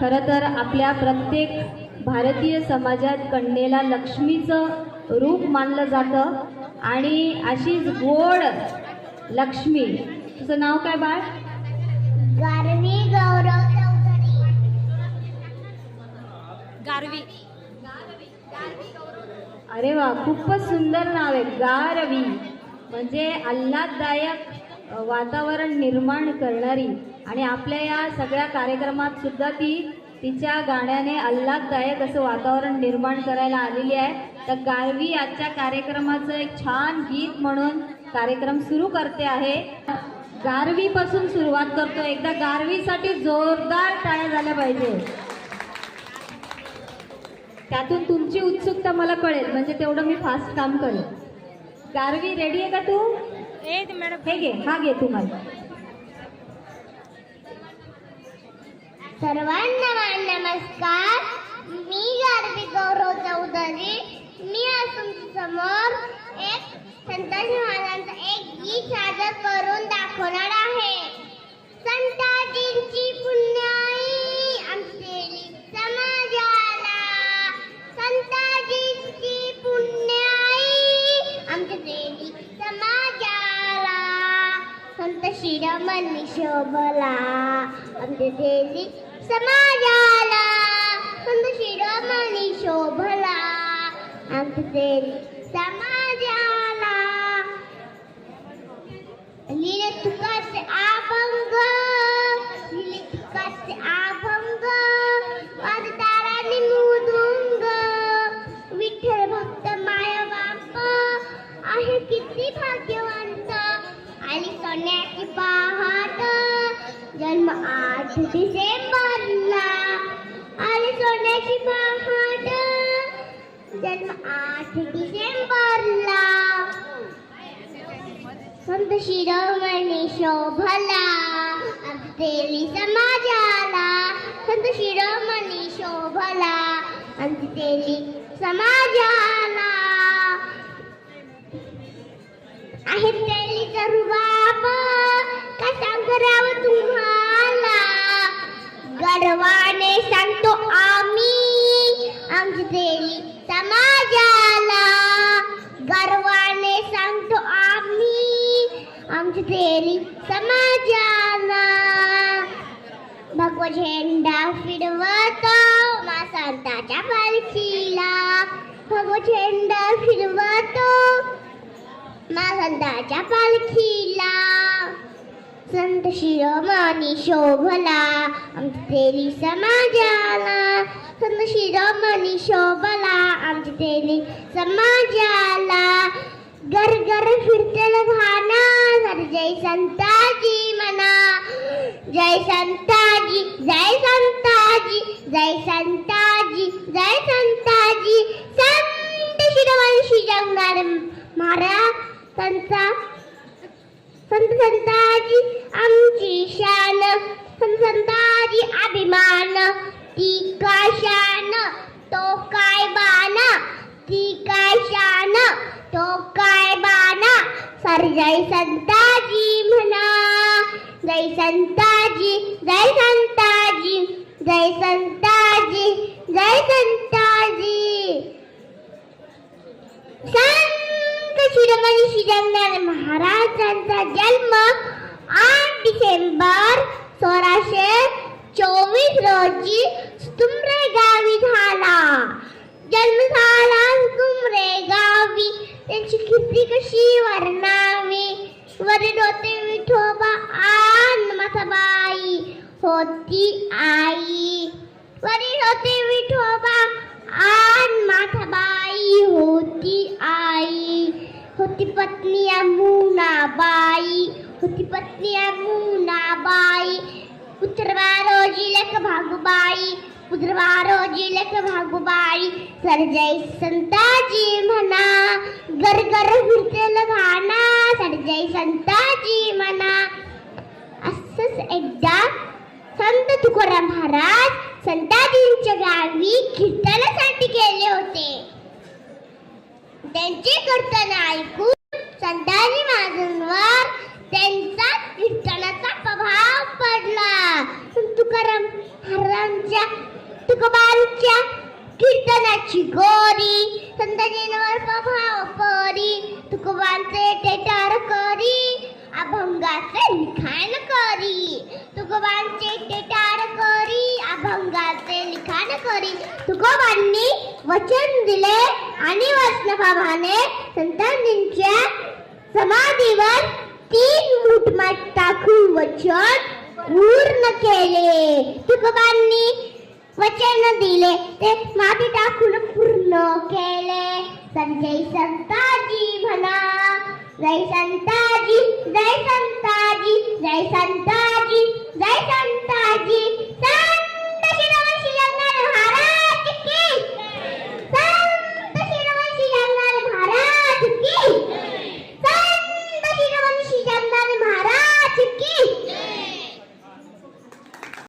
खरं तर आपल्या प्रत्येक भारतीय समाजात कन्येला लक्ष्मीचं रूप मानलं जातं आणि अशीच गोड लक्ष्मी. तुझं नाव काय बाळ? गारवी गौरव चौधरी. गारवी. अरे वा खूपच सुंदर नाव आहे गारवी. म्हणजे आल्हाददायक वातावरण निर्माण करणारी आणि आपल्या या सगळ्या कार्यक्रमात सुद्धा ती तिच्या गाण्याने आल्हाददायक असं वातावरण निर्माण करायला आलेली आहे. तर गारवी आजच्या कार्यक्रमाचं एक छान गीत म्हणून कार्यक्रम सुरू करते आहे. गारवीपासून सुरुवात करतो. एकदा गारवीसाठी जोरदार टाळ्या झाल्या पाहिजे. त्यातून तुमची उत्सुकता मला कळेल. म्हणजे तेवढं मी फास्ट काम करेन. गारवी रेडी आहे का तू? हे घे हा घे तुम्हाला. सर्वांना नमस्कार. मी गारवी गौरव चौधरी. मी आज तुमच्यासमोर एक संताजी महाराजांचं एक गीत सादर करून दाखवणार आहे. संताजींची संत शोभला आमच्या देवी समाजाला संत शिरोमणी शोभला आमच्या देवी समाजाला लिहिले तुकाचे अभंग लिहिले तुकाचे अभंग वाजतारानी मुदुंग विठ्ठल भक्त माया बाप आहे किती सोन्याची पहाट जन्म आठ डिसेंबरला आली सोन्याची पहाट जन्म आठ डिसेंबरला संत शिरोमणी शोभला। अंतेली समाजाला संत शिरोमणी शोभला। अंतेली समाजाला आहे तेली गर्वाने सांगतो आम्ही आमची तेली समाजाला गर्वाने सांगतो आम्ही आमची तेली समाजाला भगवा झेंडा फिरवतो मा संताच्या पालखीला भगवा झेंडा फिरवतो मा संताच्या पालखीला संत शिरोमणी शोभला आमची तेली समाजाला. संत शिरोमणी शोभला आमची तेली समाजाला. घर घर फिरतेल घाना सर जय संताजी म्हणा. जय संताजी जय संताजी जय संताजी जय संताजी. संत शिरोमणी शिजवणार महाराज त्यांचा संत संताजी आमची शान संत संताजी अभिमान. ती का शान? तो काय बाना ती का शान? तो काय बाना सर जय संताजी म्हणा. जय संताजी जय संताजी जय संताजी जय संताजी संत शिरोमणी महाराजांचा जन्म आठ डिसेंबर सोळाशे चोवीस रोजी तुमरे गावी झाला. जन्म झाला तुमरे गावी. त्यांची किती कशी वर्णावी? वरील होते विठोबा आन माताबाई होती आई. वरील होते विठोबा पत्नी अमुनाबाई होती पत्नी अमुनाबाई पुत्रवा रोजी लेख भागुबाई पुत्रवा रोजी लेख भागुबाई सरजय संताजी म्हणा घर घर फिरतेल घाना. सरजय संताजी म्हणा असंच एकदा संत तुकाराम महाराज संताजींच्या गावी कीर्तनासाठी गेले होते. त्यांचे कीर्तन ऐकून संताजी महाराजांवर त्यांचा कीर्तनाचा प्रभाव पडला. तुकाराम महाराजांच्या तुकोबांच्या कीर्तनाची गोरी संताजींवर प्रभाव परी तुकोबांचे टेटार करी अभंगाचे लिखाण करी. तुकोबांचे टेटार करी अभंगाचे लिखाण करी. तुकोबांनी वचन दिले आणि वचनाप्रमाणे संतांजींच्या समाधीवर तीन मुठमाट टाकून वचन पूर्ण केले. तुकोबांनी वचन दिले. ते माती टाकून पूर्ण केले. संजय संताजी म्हणा जय संताजी जय संताजी जय संताजी जय संताजी.